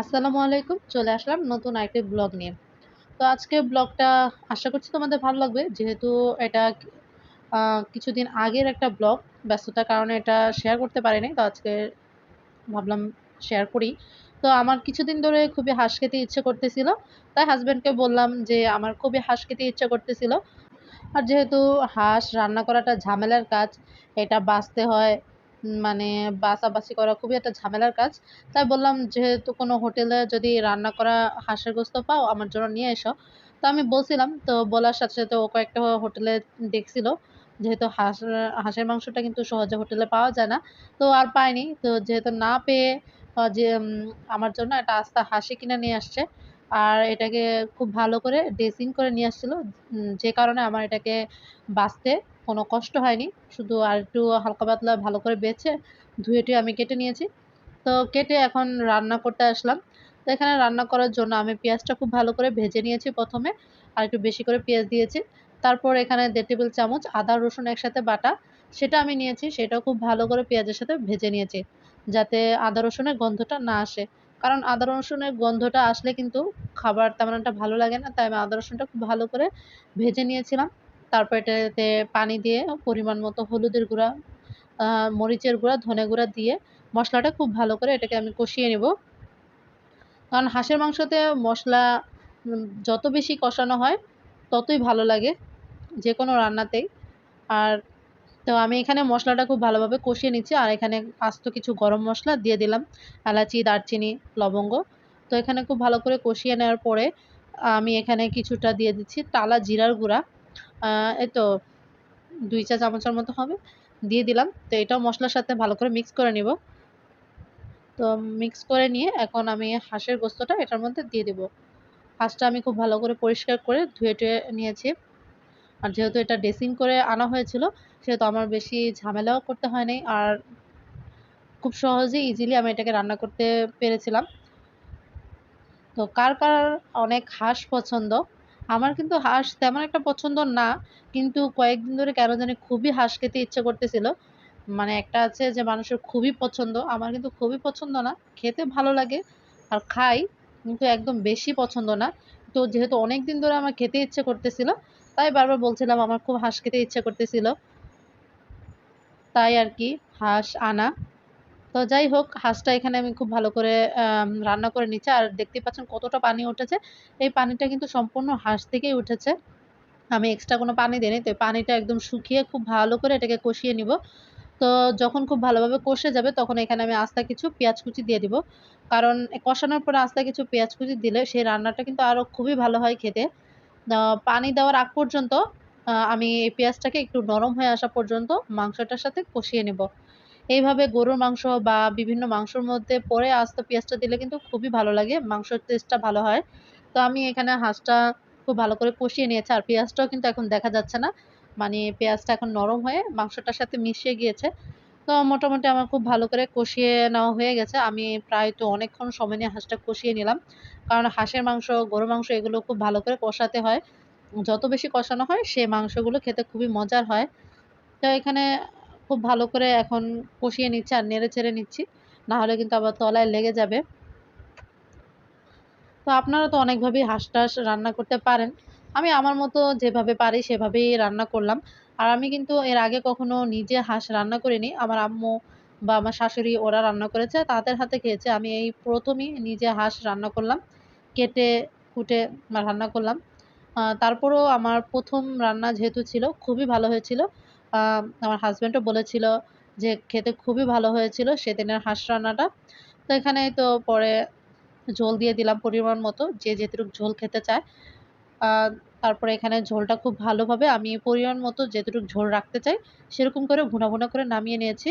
আসসালামু আলাইকুম, চলে আসলাম নতুন আরেকটি ব্লগ নিয়ে। তো আজকে ব্লগটা আশা করছি তোমাদের ভালো লাগবে, যেহেতু এটা কিছুদিন আগের একটা ব্লগ ব্যস্ততার কারণে এটা শেয়ার করতে পারিনি, তো আজকে ভাবলাম শেয়ার করি। তো আমার কিছুদিন ধরে খুবই হাঁস খেতে ইচ্ছে করতেছিল, তাই হাজব্যান্ডকে বললাম যে আমার খুবই হাঁস খেতে ইচ্ছে করতেছিল। আর যেহেতু হাঁস রান্না করাটা ঝামেলার কাজ, এটা বাছতে হয় মানে বাছাবাছি করা খুবই একটা ঝামেলার কাজ। তাই বললাম, যেহেতু কোনো হোটেলে যদি রান্না করা হাঁসের গোস্ত পাও, আমার জন্য নিয়ে এসো। তো আমি বলছিলাম, তো বলার সাথে সাথে ও কয়েকটা হোটেলে দেখছিল, যেহেতু হাঁস, হাঁসের মাংসটা কিন্তু সহজে হোটেলে পাওয়া যায় না। তো আর পাইনি তো যেহেতু না পেয়ে যে আমার জন্য একটা আস্তা হাসি কিনে নিয়ে আসছে, আর এটাকে খুব ভালো করে ড্রেসিং করে নিয়ে আসছিল যে কারণে আমার এটাকে বাছতে কোনো কষ্ট হয়নি। শুধু আর একটু হালকা পাতলা ভালো করে বেছে ধুয়ে টুয়ে আমি কেটে নিয়েছি। তো কেটে এখন রান্না করতে আসলাম। তো এখানে রান্না করার জন্য আমি পেঁয়াজটা খুব ভালো করে ভেজে নিয়েছি প্রথমে, আর একটু বেশি করে পেঁয়াজ দিয়েছি। তারপর এখানে দেড় টেবিল চামচ আদা, রসুন একসাথে বাটা, সেটা আমি নিয়েছি, সেটাও খুব ভালো করে পেঁয়াজের সাথে ভেজে নিয়েছি, যাতে আদা, রসুনের গন্ধটা না আসে। কারণ আদা, রসুনের গন্ধটা আসলে কিন্তু খাবার তেমন একটা ভালো লাগে না, তাই আমি আদা, রসুনটা খুব ভালো করে ভেজে নিয়েছিলাম। তারপর এটাতে পানি দিয়ে পরিমাণ মতো হলুদের গুঁড়া মরিচের গুঁড়া, ধনে গুঁড়া দিয়ে মশলাটা খুব ভালো করে এটাকে আমি কষিয়ে নেব। কারণ হাঁসের মাংসতে মশলা যত বেশি কষানো হয় ততই ভালো লাগে যে কোনো রান্নাতেই। আর তো আমি এখানে মশলাটা খুব ভালোভাবে কষিয়ে নিচ্ছি আর এখানে আস্ত কিছু গরম মশলা দিয়ে দিলাম, এলাচি, দারচিনি, লবঙ্গ। তো এখানে খুব ভালো করে কষিয়ে নেওয়ার পরে আমি এখানে কিছুটা দিয়ে দিচ্ছি টালা জিরার গুঁড়া। এই তো দুই চা চামচের মতো হবে। দিয়ে দিলাম। তো এটাও মশলার সাথে ভালো করে মিক্স করে নিব। তো মিক্স করে নিয়ে এখন আমি হাঁসের গোস্তটা এটার মধ্যে দিয়ে দিব। হাঁসটা আমি খুব ভালো করে পরিষ্কার করে ধুয়ে টুয়ে নিয়েছি। আর যেহেতু এটা ড্রেসিং করে আনা হয়েছিল, সেহেতু আমার বেশি ঝামেলাও করতে হয়নি। আর খুব সহজেই ইজিলি আমি এটাকে রান্না করতে পেরেছিলাম। তো কার কার অনেক হাঁস পছন্দ আমার কিন্তু হাঁস তেমন একটা পছন্দ না, কিন্তু কয়েকদিন ধরে কেন জানি খুবই হাঁস খেতে ইচ্ছে করতেছিল। মানে একটা আছে যে মানুষের খুবই পছন্দ, আমার কিন্তু খুবই পছন্দ না, খেতে ভালো লাগে আর খাই, কিন্তু একদম বেশি পছন্দ না। তো যেহেতু অনেক দিন ধরে আমার খেতে ইচ্ছে করতেছিল, তাই বারবার বলছিলাম আমার খুব হাঁস খেতে ইচ্ছে করতেছিল। তাই আর কি, হাঁস আনা। তো যাই হোক, হাঁসটা এখানে আমি খুব ভালো করে রান্না করে নিচ্ছি। আর দেখতে পাচ্ছেন কতটা পানি উঠেছে। এই পানিটা কিন্তু সম্পূর্ণ হাঁস থেকেই উঠেছে। আমি এক্সট্রা কোনো পানি দিইনি। তো পানিটা একদম শুকিয়ে খুব ভালো করে এটাকে কষিয়ে নিব। তো যখন খুব ভালোভাবে কষে যাবে, তখন এখানে আমি আস্তা কিছু পেঁয়াজ কুচি দিয়ে দিব। কারণ কষানোর পরে আস্তা কিছু পেঁয়াজ কুচি দিলে সেই রান্নাটা কিন্তু আরও খুবই ভালো হয় খেতে। পানি দেওয়ার আগ পর্যন্ত আমি এই পেঁয়াজটাকে একটু নরম হয়ে আসা পর্যন্ত মাংসটার সাথে কষিয়ে নেব। এইভাবে গরুর মাংস বা বিভিন্ন মাংসর মধ্যে পরে আস্ত পেঁয়াজটা দিলে কিন্তু খুবই ভালো লাগে, মাংসের টেস্টটা ভালো হয়। তো আমি এখানে হাঁসটা খুব ভালো করে কষিয়ে নিয়েছি, আর পেঁয়াজটাও কিন্তু এখন দেখা যাচ্ছে না। মানে পেঁয়াজটা এখন নরম হয়ে মাংসটার সাথে মিশিয়ে গিয়েছে। তো মোটামুটি আমার খুব ভালো করে কষিয়ে নেওয়া হয়ে গেছে। আমি প্রায় তো অনেকক্ষণ সময় নিয়ে হাঁসটা কষিয়ে নিলাম। কারণ হাঁসের মাংস, গরুর মাংস এগুলো খুব ভালো করে কষাতে হয়। যত বেশি কষানো হয়, সে মাংসগুলো খেতে খুবই মজার হয়। তো এখানে খুব ভালো করে এখন কষিয়ে নিচ্ছি আর নেড়ে চেড়ে নিচ্ছি। না হলে কিন্তু আবার তলায় লেগে যাবে। তো আপনারা তো অনেকভাবেই হাঁস টাস রান্না করতে পারেন। আমি আমার মতো যেভাবে পারি সেভাবেই রান্না করলাম। আর আমি কিন্তু এর আগে কখনো নিজে হাঁস রান্না করিনি। আমার আম্মু বা আমার শাশুড়ি ওরা রান্না করেছে, তাদের হাতে খেয়েছে। আমি এই প্রথমই নিজে হাঁস রান্না করলাম, কেটে, কুটে রান্না করলাম। তারপরেও আমার প্রথম রান্না যেহেতু ছিল, খুবই ভালো হয়েছিল। আমার হাজব্যান্ডও বলেছিল যে খেতে খুবই ভালো হয়েছিল সেদিনের হাঁস রান্নাটা। তো এখানে তো পরে ঝোল দিয়ে দিলাম পরিমাণ মতো, যে যেটুকু ঝোল খেতে চায়। তারপরে এখানে ঝোলটা খুব ভালোভাবে আমি পরিমাণ মতো যেটুকু ঝোল রাখতে চাই, সেরকম করে ভুনা ভুনা করে নামিয়ে নিয়েছি।